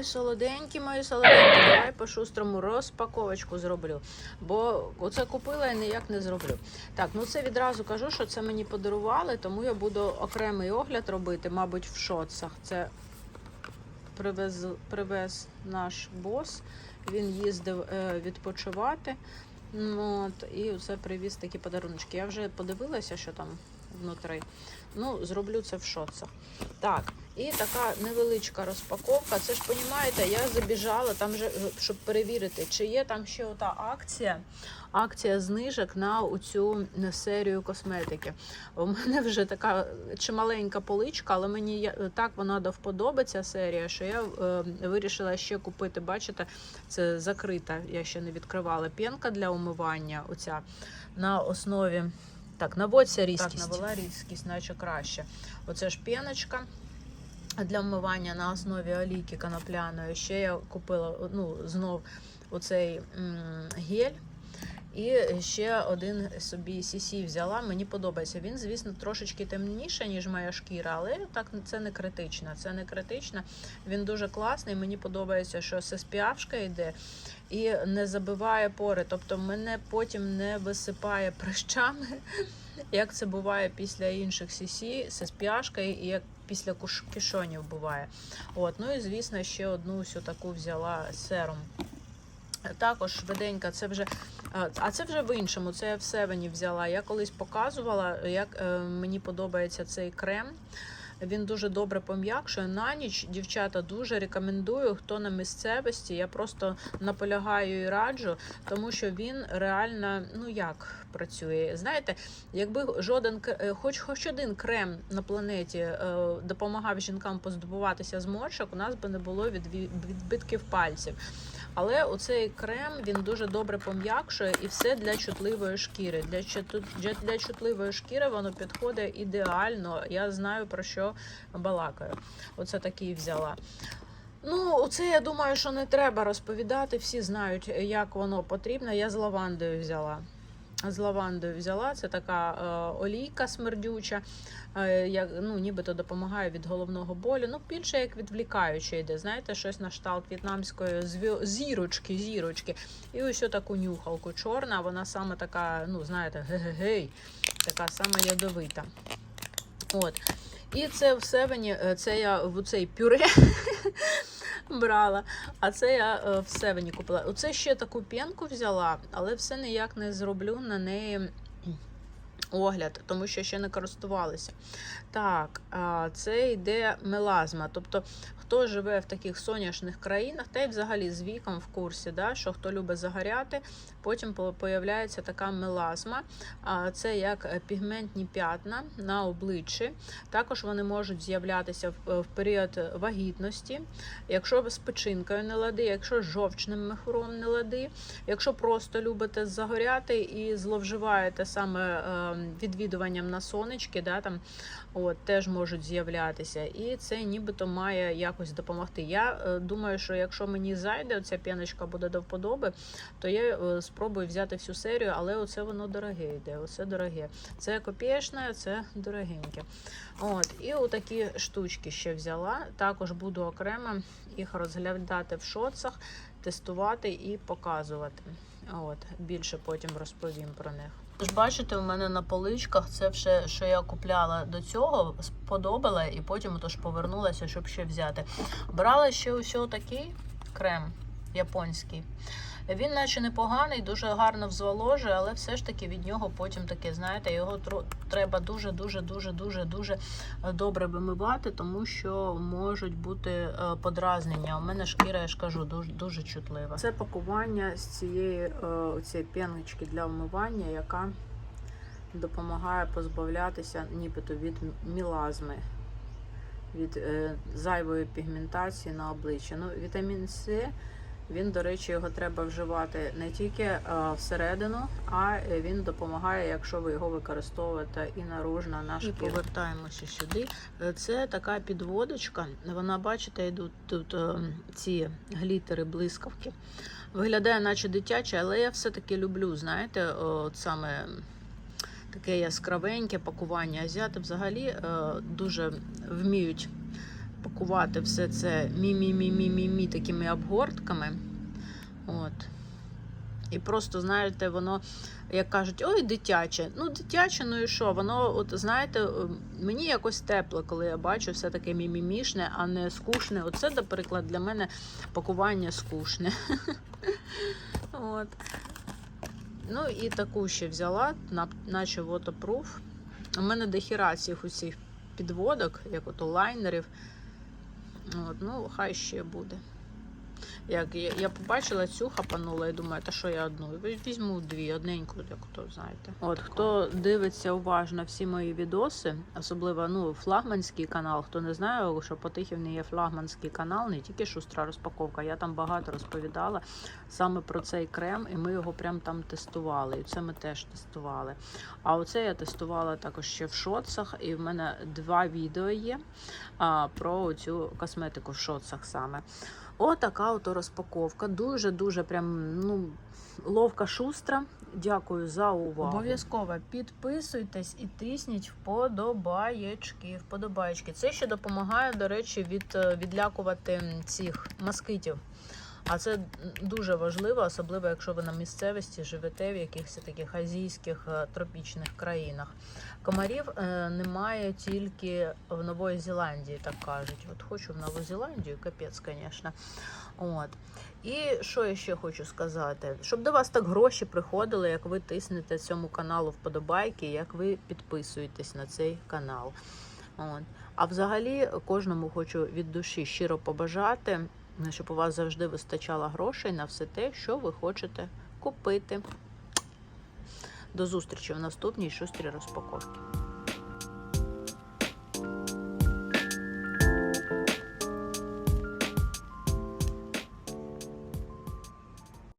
мої солоденькі, мої солоденькі, давай по-шустрому розпаковочку зроблю. Бо оце купила і ніяк не зроблю. Так, ну це відразу кажу, що це мені подарували, тому я буду окремий огляд робити, мабуть, в шоцах. Це привез, привез наш бос. Він їздив е, відпочивати. Ну, От, і це привіз такі подарунки. Я вже подивилася, що там внутри. Ну, зроблю це в шоцах. Так, і така невеличка розпаковка. Це ж, розумієте, я забіжала там, же, щоб перевірити, чи є там ще ота акція. Акція знижок на цю серію косметики. У мене вже така чималенька поличка, але мені так вона до вподоби ця серія, що я е, вирішила ще купити. Бачите, це закрита, я ще не відкривала. Пінка для умивання. Оця на основі. Так, наводься різкість. Так, навела різкість, наче краще. Оце ж піночка для вмивання на основі олійки конопляної. Ще я купила ну, знов оцей гель. І ще один собі CC взяла. Мені подобається. Він, звісно, трошечки темніше, ніж моя шкіра, але так це не критично. Це не критично. Він дуже класний. Мені подобається, що спіавшка йде і не забиває пори. Тобто мене потім не висипає прищами, як це буває після інших CC, спіашка і як після кишонів буває. От, ну і звісно, ще одну всю таку взяла сером. Також швиденька, це вже а це вже в іншому. Це я в Севені взяла. Я колись показувала, як е, мені подобається цей крем. Він дуже добре пом'якшує на ніч. Дівчата дуже рекомендую, хто на місцевості. Я просто наполягаю і раджу, тому що він реально ну як працює. Знаєте, якби жоден е, хоч хоч один крем на планеті е, допомагав жінкам поздобуватися зморшок, у нас би не було відбитків пальців. Але оцей крем він дуже добре пом'якшує і все для чутливої шкіри. Для, для, для чутливої шкіри воно підходить ідеально. Я знаю про що балакаю. Оце такий взяла. Ну, оце я думаю, що не треба розповідати. Всі знають, як воно потрібно. Я з лавандою взяла. З лавандою взяла. Це така е, олійка смердюча, е, як, ну, нібито допомагає від головного болю. Ну, більше як відвлікаюче йде. Знаєте, щось на кшталт в'єтнамської зірочки, зірочки. І ось таку нюхалку чорна, вона саме така, ну, знаєте, ге-ге-гей, така саме ядовита. От. І це в Севені, е, це я в цей пюре брала, а це я е, в Севені купила. Оце ще таку п'янку взяла, але все ніяк не зроблю на неї огляд, тому що ще не користувалася. Так, це йде мелазма. Тобто, хто живе в таких соняшних країнах, та й взагалі з віком в курсі, да, що хто любить загоряти, потім по- появляється така мелазма. Це як пігментні п'ятна на обличчі. Також вони можуть з'являтися в, період вагітності, якщо з печінкою не лади, якщо з жовчним мехуром не лади, якщо просто любите загоряти і зловживаєте саме е, відвідуванням на сонечки, да, там, от, теж можуть з'являтися. І це нібито має якось допомогти. Я е, думаю, що якщо мені зайде, ця п'яночка буде до вподоби, то я е, спробую взяти всю серію, але оце воно дороге йде. Оце дороге. Це копієшне, це дорогеньке. От, і отакі штучки ще взяла. Також буду окремо їх розглядати в шоцах, тестувати і показувати. От, більше потім розповім про них. Ж бачите, у мене на поличках це все, що я купляла до цього, сподобала, і потім отож повернулася, щоб ще взяти. Брала ще ось такий крем японський. Він наче непоганий, дуже гарно взволожує, але все ж таки від нього потім таке, знаєте, його треба дуже, дуже, дуже, дуже, дуже добре вимивати, тому що можуть бути е, подразнення. У мене шкіра, я ж кажу, дуже, дуже чутлива. Це пакування з цієї е, цієї п'яночки для вмивання, яка допомагає позбавлятися нібито від мілазми. Від е, зайвої пігментації на обличчі. Ну, вітамін С він, до речі, його треба вживати не тільки е, всередину, а е, він допомагає, якщо ви його використовуєте і наружно на шкіру. І повертаємося сюди. Е, Це така підводочка. Вона, бачите, йдуть тут ці глітери, блискавки. Виглядає, наче дитяче, але я все-таки люблю, знаєте, от саме таке яскравеньке пакування. Азіати взагалі е, дуже вміють пакувати все це мі-мі-мі-мі-мі-мі такими обгортками. От. І просто, знаєте, воно, як кажуть, ой, дитяче. Ну, дитяче, ну і що? Воно, от знаєте, мені якось тепло, коли я бачу все таке мімімішне, а не скучне. Оце, наприклад, для мене пакування скучне. От. Ну і таку ще взяла, наче waterproof. У мене дохіра цих усіх підводок, як ото лайнерів. От, ну, хай ще буде. Як я, я побачила цю хапанула і думаю, та що я одну? Візьму дві, одненьку, як то знаєте. От хто дивиться уважно всі мої відоси, особливо ну, флагманський канал. Хто не знає, що по Тихівні є флагманський канал, не тільки шустра розпаковка. Я там багато розповідала саме про цей крем, і ми його прям там тестували. І це ми теж тестували. А оце я тестувала також ще в шоцах, і в мене два відео є а, про цю косметику в шоцах саме. Отака ото розпаковка. Дуже-дуже прям ну, ловка шустра. Дякую за увагу. Обов'язково підписуйтесь і тисніть вподобаєчки. Вподобаєчки. Це ще допомагає, до речі, від, е, відлякувати цих москитів. А це дуже важливо, особливо якщо ви на місцевості живете в якихось таких азійських е, тропічних країнах. Комарів е, немає тільки в Нової Зеландії, так кажуть. От хочу в Нову Зеландію, капець, звісно. От. І що я ще хочу сказати? Щоб до вас так гроші приходили, як ви тиснете цьому каналу вподобайки, як ви підписуєтесь на цей канал. От. А взагалі кожному хочу від душі щиро побажати, щоб у вас завжди вистачало грошей на все те, що ви хочете купити. До зустрічі в наступній шустрій розпаковці.